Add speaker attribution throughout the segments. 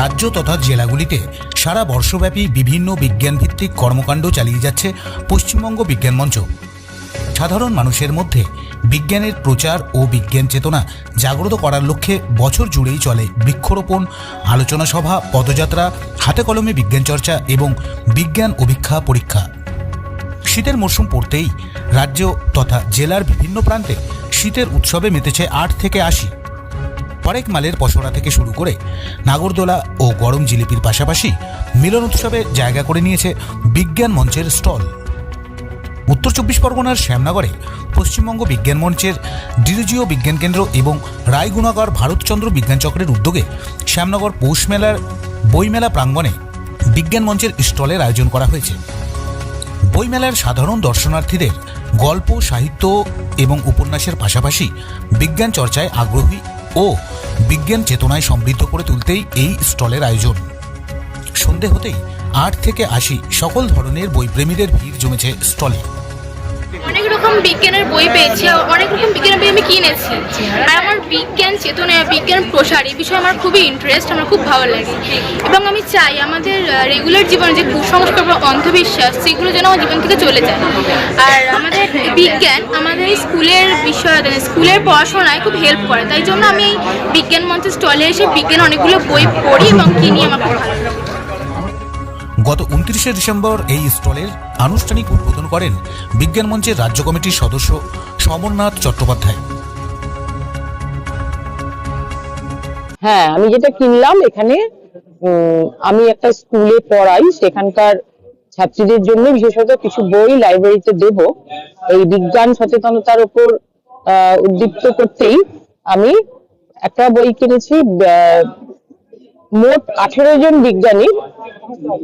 Speaker 1: রাজ্য তথা জেলাগুলিতে সারা বর্ষব্যাপী বিভিন্ন বিজ্ঞানভিত্তিক কর্মকাণ্ড চালিয়ে যাচ্ছে পশ্চিমবঙ্গ বিজ্ঞান মঞ্চ। সাধারণ মানুষের মধ্যে বিজ্ঞানের প্রচার ও বিজ্ঞান চেতনা জাগ্রত করার লক্ষ্যে বছর জুড়েই চলে বৃক্ষরোপণ, আলোচনা সভা, পদযাত্রা, হাতে কলমে বিজ্ঞান চর্চা এবং বিজ্ঞান অভিক্ষা পরীক্ষা। শীতের মরশুম পড়তেই রাজ্য তথা জেলার বিভিন্ন প্রান্তে শীতের উৎসবে মেতেছে আট থেকে আশি হরেক মালের পসরা থেকে শুরু করে নাগরদোলা ও গরম জিলিপির পাশাপাশি মিলন উৎসবে জায়গা করে নিয়েছে বিজ্ঞান মঞ্চের স্টল। উত্তর চব্বিশ পরগনার শ্যামনগরে পশ্চিমবঙ্গ বিজ্ঞান মঞ্চের ডিরোজিও বিজ্ঞান কেন্দ্র এবং রায়গুণাগর ভারতচন্দ্র বিজ্ঞান চক্রের উদ্যোগে শ্যামনগর পৌষ মেলার বইমেলা প্রাঙ্গণে বিজ্ঞান মঞ্চের স্টলের আয়োজন করা হয়েছে। বইমেলার সাধারণ দর্শনার্থীদের গল্প, সাহিত্য এবং উপন্যাসের পাশাপাশি বিজ্ঞান চর্চায় আগ্রহী ও বিজ্ঞান চেতনায় সমৃদ্ধ করে তুলতেই এই স্টলের আয়োজন। সন্ধে হতেই আট থেকে আশি সকল ধরনের বইপ্রেমীদের ভিড় জমেছে স্টলে।
Speaker 2: অনেক রকম বিজ্ঞানের বই পেয়েছি অনেক রকম বিজ্ঞানের বই আমি কিনেছি। আর চেতনা বিজ্ঞান প্রসার, এই বিষয়ে আমার খুবই ইন্টারেস্ট আমার খুব ভালো লাগে। এবং আমি চাই আমাদের রেগুলার জীবনে যে কুসংস্কার বা অন্ধবিশ্বাস, সেগুলো যেন আমার জীবন থেকে চলে যায়। আর আমাদের বিজ্ঞান আমাদের এই স্কুলের বিষয় স্কুলের পড়াশোনায় খুব হেল্প করে। তাই জন্য আমি এই বিজ্ঞান মঞ্চের স্টলে এসে বিজ্ঞান অনেকগুলো বই পড়ি এবং কিনি আমার খুব ভালো লাগে।
Speaker 1: গত উনত্রিশে ডিসেম্বর এই স্টলের আনুষ্ঠানিক উদ্বোধন করেন বিজ্ঞান মঞ্চের রাজ্য কমিটির সদস্য সমরনাথ চট্টোপাধ্যায়।
Speaker 3: হ্যাঁ আমি যেটা কিনলাম এখানে আমি একটা স্কুলে পড়াই, সেখানকার ছাত্রীদের জন্য বিশেষত কিছু বই লাইব্রেরিতে দেব। এই বিজ্ঞান সচেতনতার উপর উদ্দীপ্ত করতেই আমি একটা বই কিনেছি মোট আঠেরো জন বিজ্ঞানী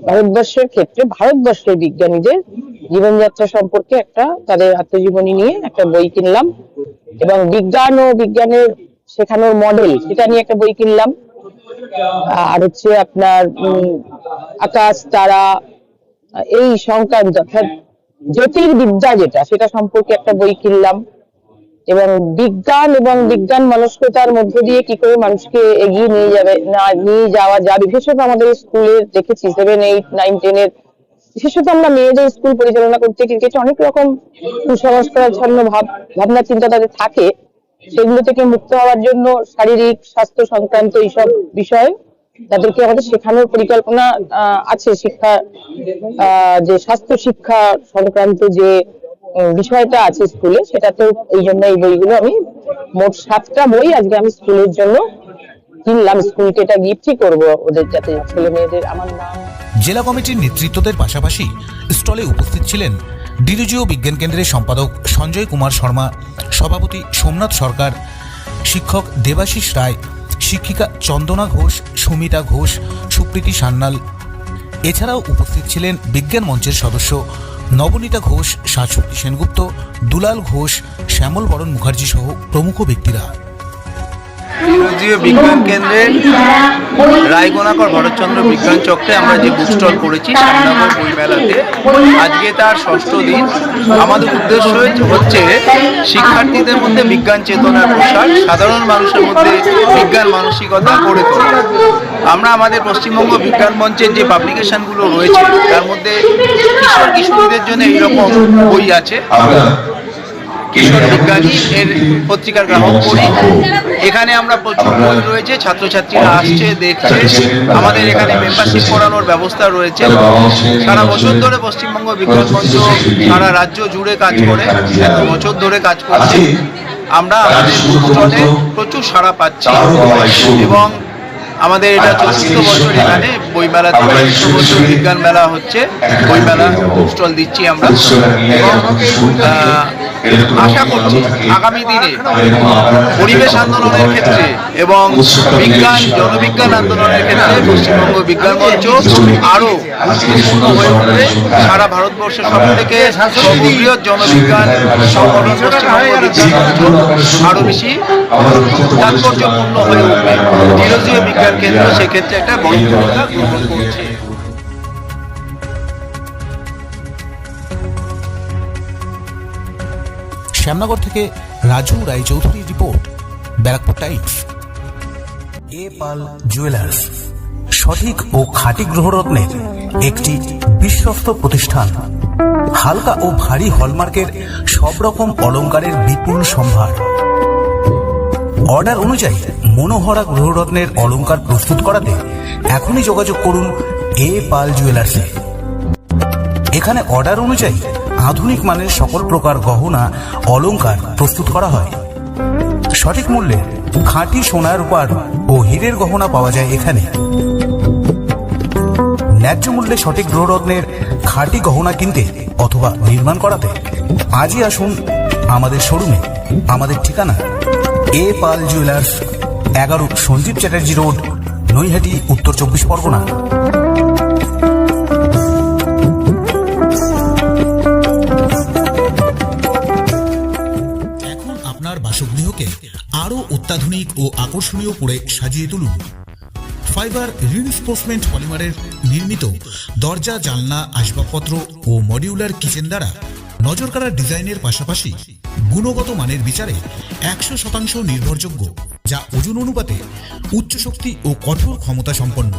Speaker 3: ভারতবর্ষের ক্ষেত্রে, ভারতবর্ষের বিজ্ঞানীদের জীবনযাত্রা সম্পর্কে একটা তাদের আত্মজীবনী নিয়ে একটা বই কিনলাম। এবং বিজ্ঞান ও বিজ্ঞানের শেখানোর মডেল সেটা নিয়ে একটা বই কিনলাম। আর হচ্ছে আপনার আকাশ, তারা, এই সংক্রান্ত, অর্থাৎ জ্যোতির্বিদ্যা যেটা, সেটা সম্পর্কে একটা বই কিনলাম। এবং বিজ্ঞান এবং বিজ্ঞান মনস্কতার মধ্যে দিয়ে কি করে মানুষকে এগিয়ে নিয়ে যাবে, না, নিয়ে যাওয়া যাবে, বিশেষত আমাদের স্কুলে দেখেছি সেভেন এইট নাইন টেন এর, বিশেষত আমরা মেয়েদের স্কুল পরিচালনা করতে ক্রিকেট অনেক রকম কুসংস্কারাচ্ছন্ন ভাব, ভাবনা, চিন্তা তাদের থাকে। সেগুলো থেকে মুক্ত হওয়ার জন্য শারীরিক স্বাস্থ্য সংক্রান্ত এইসব বিষয় তাদেরকে আমাদের শেখানোর পরিকল্পনা আছে শিক্ষা যে স্বাস্থ্য শিক্ষা সংক্রান্ত যে বিষয়টা আছে স্কুলে সেটা তো এই জন্য এই বইগুলো আমি মোট সাতটা বই আজকে আমি স্কুলের জন্য কিনলাম। স্কুলকে এটা গিফটই করব ওদের যাতে ছেলে মেয়েদের, আমার নাম
Speaker 1: জেলা কমিটির নেতৃত্বদের পাশাপাশি স্টলে উপস্থিত ছিলেন ডিরোজিও বিজ্ঞান কেন্দ্রের সম্পাদক সঞ্জয় কুমার শর্মা, সভাপতি সোমনাথ সরকার, শিক্ষক দেবাশিস রায়, শিক্ষিকা চন্দনা ঘোষ, সুমিতা ঘোষ, সুপ্রীতি সান্যাল। এছাড়াও উপস্থিত ছিলেন বিজ্ঞান মঞ্চের সদস্য নবনীতা ঘোষ শাশ্বতী সেনগুপ্ত, দুলাল ঘোষ, শ্যামল বরণ মুখার্জি সহ প্রমুখ ব্যক্তিরা।
Speaker 4: ফিলোজিও বিজ্ঞান কেন্দ্রের রায়গোনাকর ভরতচন্দ্র বিজ্ঞান চক্রে আমরা যে বুক স্টল করেছি, শ্যামনগর বই মেলাতে আজকে তার ষষ্ঠ দিন। আমাদের উদ্দেশ্য হচ্ছে শিক্ষার্থীদের মধ্যে বিজ্ঞান চেতনার প্রসার, সাধারণ মানুষের মধ্যে বিজ্ঞান মানসিকতা গড়ে তোলা। আমরা আমাদের পশ্চিমবঙ্গ বিজ্ঞান মঞ্চের যে পাবলিকেশনগুলো রয়েছে, তার মধ্যে কিশোর কিশোরীদের জন্য এইরকম বই আছে। কিশোর বিজ্ঞানী এর পত্রিকার গ্রাহক করি এখানে আমরা প্রচুর বই রয়েছে ছাত্রছাত্রীরা আসছে দেখছে। আমাদের এখানে মেম্বারশিপ করানোর ব্যবস্থা রয়েছে। সারা বছর ধরে পশ্চিমবঙ্গ বিজ্ঞান মঞ্চ সারা রাজ্য জুড়ে কাজ করে এত বছর ধরে কাজ করছে। আমরা আমাদের প্রচুর সাড়া পাচ্ছি। এবং আমাদের এটা চতুর্থ বছর এখানে চতুর্থ বছর বিজ্ঞান মেলা হচ্ছে। বইমেলা স্টল দিচ্ছি আমরা। আশা করছি আগামী দিনে পরিবেশ আন্দোলনের ক্ষেত্রে এবং বিজ্ঞান জনবিজ্ঞান আন্দোলনের ক্ষেত্রে পশ্চিমবঙ্গ বিজ্ঞান মঞ্চ আরও সারা ভারতবর্ষের সব থেকে সর্ববৃহৎ জনবিজ্ঞান সংগঠন আরও বেশি তাৎপর্যপূর্ণ হয়ে উঠবে। বিজ্ঞান কেন্দ্র সেক্ষেত্রে একটা বড় ভূমিকা গ্রহণ করছে।
Speaker 1: শ্যামনগর থেকে Raju রায়চৌধুরীর report, Barrackpore times. A Pal jewellers, সঠিক ও খাঁটি গ্রহরত্নের একটি বিশ্বস্ত প্রতিষ্ঠান। হালকা ও ভারী হলমার্কের সব রকম অলংকারের বিপুল সম্ভার। অর্ডার অনুযায়ী মনোহরা গ্রহরত্নের অলঙ্কার প্রস্তুত করাতে এখনই যোগাযোগ করুন এ পাল জুয়েলার্সে। এখানে অর্ডার অনুযায়ী আধুনিক মানের সকল প্রকার গহনা অলংকার প্রস্তুত করা হয়। সঠিক মূল্যে খাঁটি সোনার রূপার ও হীরের গহনা পাওয়া যায় এখানে। ন্যায্য মূল্যে সঠিক গ্রহরত্নের খাঁটি গহনা কিনতে অথবা নির্মাণ করাতে আজই আসুন আমাদের শোরুমে। আমাদের ঠিকানা এ পাল জুয়েলার্স, এগারো সঞ্জীব চ্যাটার্জি রোড, নৈহাটি, উত্তর চব্বিশ পরগনা। অত্যাধুনিক ও আকর্ষণীয় করে সাজিয়ে তুলুন। ফাইবার রিইনফোর্সমেন্ট পলিমারের নির্মিত দরজা, জানলা, আসবাবপত্র ও মডিউলার কিচেন দ্বারা নজর কাড়া ডিজাইনের পাশাপাশি গুণগত মানের বিচারে একশো শতাংশ নির্ভরযোগ্য, যা ওজন অনুপাতে উচ্চ শক্তি ও কঠোর ক্ষমতা সম্পন্ন।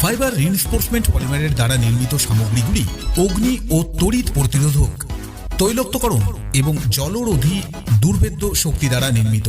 Speaker 1: ফাইবার রিইনফোর্সমেন্ট পলিমারের দ্বারা নির্মিত সামগ্রীগুলি অগ্নি ও তড়িৎ প্রতিরোধক, তৈলক্তকরণ এবং জলরোধী দুর্ভেদ্য শক্তি দ্বারা নির্মিত।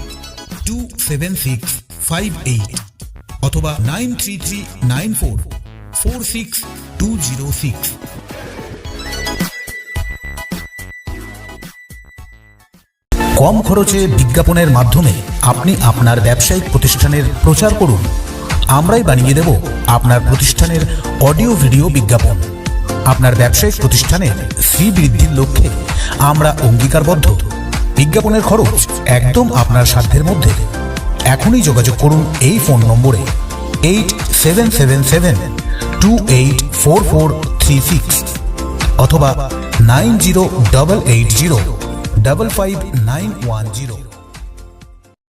Speaker 1: two seven six five eight অথবা nine three three nine four four six two zero six কম খরচে বিজ্ঞাপনের মাধ্যমে আপনি আপনার ব্যবসায়িক প্রতিষ্ঠানের প্রচার করুন। আমরাই বানিয়ে দেব আপনার প্রতিষ্ঠানের অডিও ভিডিও বিজ্ঞাপন। আপনার ব্যবসায়িক প্রতিষ্ঠানের শ্রী বৃদ্ধির লক্ষ্যে আমরা অঙ্গীকারবদ্ধ। বিজ্ঞাপনের খরচ একদম আপনার সাধ্যের মধ্যে। এখনই যোগাযোগ করুন এই ফোন নম্বরে eight seven seven seven two eight four four three six অথবা nine zero double eight zero double five nine one zero.